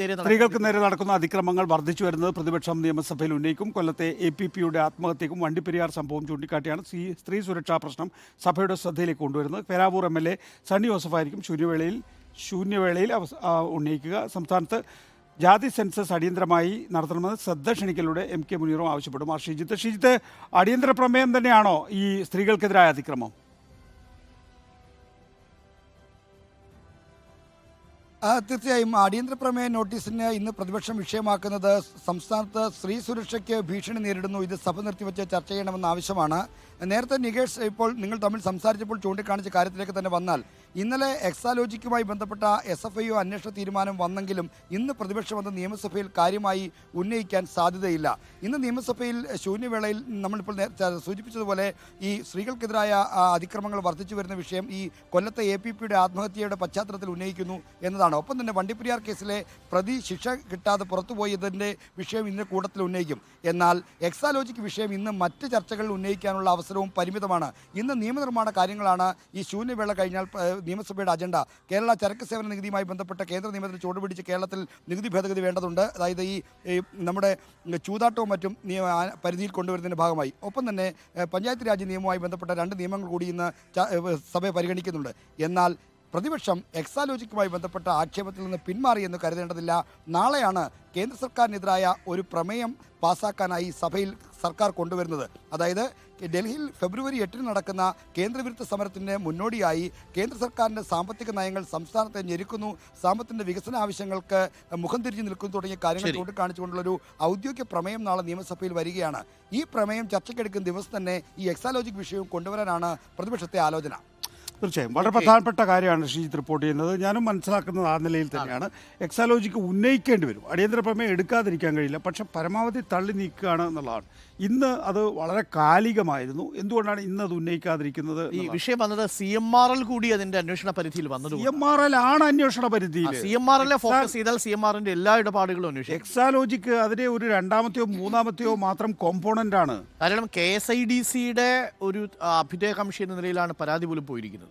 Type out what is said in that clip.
സ്ത്രീകൾക്ക് നേരെ നടക്കുന്ന അതിക്രമങ്ങൾ വർദ്ധിച്ചു വരുന്നത് പ്രതിപക്ഷം നിയമസഭയിൽ ഉന്നയിക്കും. കൊല്ലത്തെ എ പി പിയുടെ ആത്മഹത്യക്കും വണ്ടിപ്പെരിയാർ സംഭവം ചൂണ്ടിക്കാട്ടിയാണ് സി സ്ത്രീ സുരക്ഷാ പ്രശ്നം സഭയുടെ ശ്രദ്ധയിലേക്ക് കൊണ്ടുവരുന്നത്. Peravoor M L A Sunny ജോസഫായിരിക്കും ശൂന്യവേളയിൽ ശൂന്യവേളയിൽ ഉന്നയിക്കുക. സംസ്ഥാനത്ത് ജാതി സെൻസസ് അടിയന്തരമായി നടത്തണമെന്ന് ശ്രദ്ധ ക്ഷണിക്കലൂടെ എം കെ മുനീറും ആവശ്യപ്പെടും. ആ ഷിജിത്ത് ഷിജിത്ത് അടിയന്തര പ്രമേയം തന്നെയാണോ ഈ സ്ത്രീകൾക്കെതിരായ അതിക്രമം? തീർച്ചയായും അടിയന്തര പ്രമേയ നോട്ടീസിന് ഇന്ന് പ്രതിപക്ഷം വിഷയമാക്കുന്നത് സംസ്ഥാനത്ത് സ്ത്രീ സുരക്ഷയ്ക്ക് ഭീഷണി നേരിടുന്നു. ഇത് സഭ നിർത്തിവെച്ച് ചർച്ച ചെയ്യണമെന്ന ആവശ്യമാണ്. നേരത്തെ നികേഷ് ഇപ്പോൾ നിങ്ങൾ തമ്മിൽ സംസാരിച്ചപ്പോൾ ചൂണ്ടിക്കാണിച്ച കാര്യത്തിലേക്ക് തന്നെ വന്നാൽ ഇന്നലെ എക്സാലോജിക്കുമായി ബന്ധപ്പെട്ട എസ് എഫ് ഐ അന്വേഷണ തീരുമാനം വന്നെങ്കിലും ഇന്ന് പ്രതിപക്ഷം അത് നിയമസഭയിൽ കാര്യമായി ഉന്നയിക്കാൻ സാധ്യതയില്ല. ഇന്ന് നിയമസഭയിൽ ശൂന്യവേളയിൽ നമ്മളിപ്പോൾ സൂചിപ്പിച്ചതുപോലെ ഈ സ്ത്രീകൾക്കെതിരായ അതിക്രമങ്ങൾ വർദ്ധിച്ചു വരുന്ന വിഷയം ഈ കൊല്ലത്തെ എ പി പിയുടെ ആത്മഹത്യയുടെ പശ്ചാത്തലത്തിൽ ഉന്നയിക്കുന്നു എന്നതാണ്. ഒപ്പം തന്നെ വണ്ടിപ്പെരിയാർ കേസിലെ പ്രതി ശിക്ഷ കിട്ടാതെ പുറത്തുപോയതിന്റെ വിഷയം ഇന്ന് കൂട്ടത്തിൽ ഉന്നയിക്കും. എന്നാൽ എക്സാലോജിക് വിഷയം ഇന്ന് മറ്റ് ചർച്ചകളിൽ ഉന്നയിക്കാനുള്ള അവസരവും പരിമിതമാണ്. ഇന്ന് നിയമനിർമ്മാണ കാര്യങ്ങളാണ് ഈ ശൂന്യവേള കഴിഞ്ഞാൽ നിയമസഭയുടെ അജണ്ട. കേരള ചരക്ക് സേവന നികുതിയുമായി ബന്ധപ്പെട്ട കേന്ദ്ര നിയമത്തിൽ ചുവടുപിടിച്ച് കേരളത്തിൽ നികുതി ഭേദഗതി വേണ്ടതുണ്ട്. അതായത് ഈ നമ്മുടെ ചൂതാട്ടവും മറ്റും നിയമ പരിധിയിൽ കൊണ്ടുവരുന്നതിന്റെ ഭാഗമായി. ഒപ്പം തന്നെ പഞ്ചായത്ത് രാജ് നിയമവുമായി ബന്ധപ്പെട്ട രണ്ട് നിയമങ്ങൾ കൂടി ഇന്ന് സഭ പരിഗണിക്കുന്നുണ്ട്. എന്നാൽ പ്രതിപക്ഷം എക്സാലോജിക്കുമായി ബന്ധപ്പെട്ട ആക്ഷേപത്തിൽ നിന്ന് പിന്മാറി എന്ന് കരുതേണ്ടതില്ല. നാളെയാണ് കേന്ദ്ര സർക്കാരിനെതിരായ ഒരു പ്രമേയം പാസാക്കാനായി സഭയിൽ സർക്കാർ കൊണ്ടുവരുന്നത്. അതായത് ഡൽഹിയിൽ ഫെബ്രുവരി എട്ടിന് നടക്കുന്ന കേന്ദ്രവിരുദ്ധ സമരത്തിന് മുന്നോടിയായി കേന്ദ്ര സർക്കാരിന്റെ സാമ്പത്തിക നയങ്ങൾ സംസ്ഥാനത്തെ ഞെരുക്കുന്നു സാമ്പത്തിന്റെ വികസന ആവശ്യങ്ങൾക്ക് മുഖം തിരിഞ്ഞു നിൽക്കുന്നു തുടങ്ങിയ കാര്യങ്ങൾ. ചൂണ്ടിക്കാണിച്ചുകൊണ്ടുള്ളൊരു ഔദ്യോഗിക പ്രമേയം നാളെ നിയമസഭയിൽ വരികയാണ്. ഈ പ്രമേയം ചർച്ചയ്ക്കെടുക്കുന്ന ദിവസം തന്നെ ഈ എക്സാലോജിക് വിഷയവും കൊണ്ടുവരാനാണ് പ്രതിപക്ഷത്തെ ആലോചന. തീർച്ചയായും. വളരെ പ്രധാനപ്പെട്ട കാര്യമാണ് ഷീജിത്ത് റിപ്പോർട്ട് ചെയ്യുന്നത്. ഞാനും മനസ്സിലാക്കുന്നത് ആ നിലയിൽ തന്നെയാണ്. എക്സാലോജിക്ക് ഉന്നയിക്കേണ്ടി വരും. അടിയന്തര പ്രമേയം എടുക്കാതിരിക്കാൻ കഴിയില്ല. പക്ഷെ പരമാവധി തള്ളി നീക്കുകയാണ് എന്നുള്ളതാണ്. ഇന്ന് അത് വളരെ കാലികമായിരുന്നു. എന്തുകൊണ്ടാണ് ഇന്ന് അത് ഉന്നയിക്കാതിരിക്കുന്നത് ഈ വിഷയം വന്നത് സി എം ആർ എൽ കൂടി അതിന്റെ അന്വേഷണ പരിധിയിൽ വന്നത് സി എം ആർ എൽ ആണ് അന്വേഷണ പരിധിയിൽ. സി എം ആർ എല്ലെ ഫോക്കസ് ചെയ്താൽ സി എം ആറിന്റെ എല്ലാ ഇടപാടുകളും അന്വേഷിക്കും. എക്സാലോജിക്ക് അതിന്റെ ഒരു രണ്ടാമത്തെയോ മൂന്നാമത്തെയോ മാത്രം കോമ്പോണന്റ് ആണ്. കാരണം കെ എസ് ഐ ഡി സിയുടെ ഒരു അഭ്യുദയ കമ്മീഷൻ എന്ന നിലയിലാണ് പരാതി പോലും പോയിരിക്കുന്നത്.